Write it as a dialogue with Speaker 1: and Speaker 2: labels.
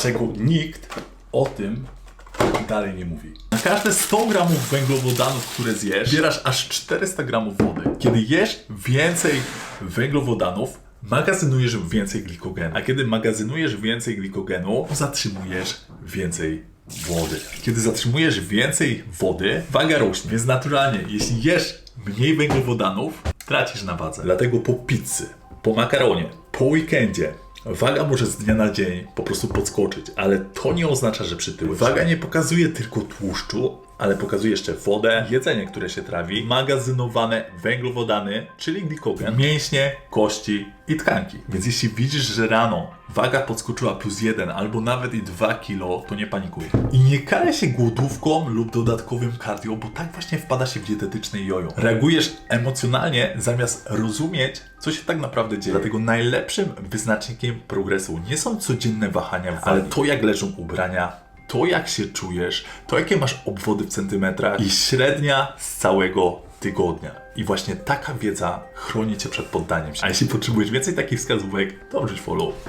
Speaker 1: czego nikt o tym dalej nie mówi. Na każde 100 gramów węglowodanów, które zjesz, zbierasz aż 400 gramów wody. Kiedy jesz więcej węglowodanów, magazynujesz więcej glikogenu. A kiedy magazynujesz więcej glikogenu, zatrzymujesz więcej wody. Kiedy zatrzymujesz więcej wody, waga rośnie. Więc naturalnie, jeśli jesz mniej węglowodanów, tracisz na wadze. Dlatego po pizzy, po makaronie, po weekendzie Waga może z dnia na dzień po prostu podskoczyć, ale to nie oznacza, że przytyłeś. Waga nie pokazuje tylko tłuszczu, ale pokazuje jeszcze wodę, jedzenie, które się trawi, magazynowane węglowodany, czyli glikogen, mięśnie, kości i tkanki. Więc jeśli widzisz, że rano waga podskoczyła plus jeden albo nawet i 2 kilo, to nie panikuj. I nie karaj się głodówką lub dodatkowym cardio, bo tak właśnie wpada się w dietetyczne jojo. Reagujesz emocjonalnie zamiast rozumieć, co się tak naprawdę dzieje. Dlatego najlepszym wyznacznikiem progresu nie są codzienne wahania, ale to jak leżą ubrania, to jak się czujesz, to jakie masz obwody w centymetrach i średnia z całego tygodnia. I właśnie taka wiedza chroni cię przed poddaniem się. A jeśli potrzebujesz więcej takich wskazówek, to wrzuć follow.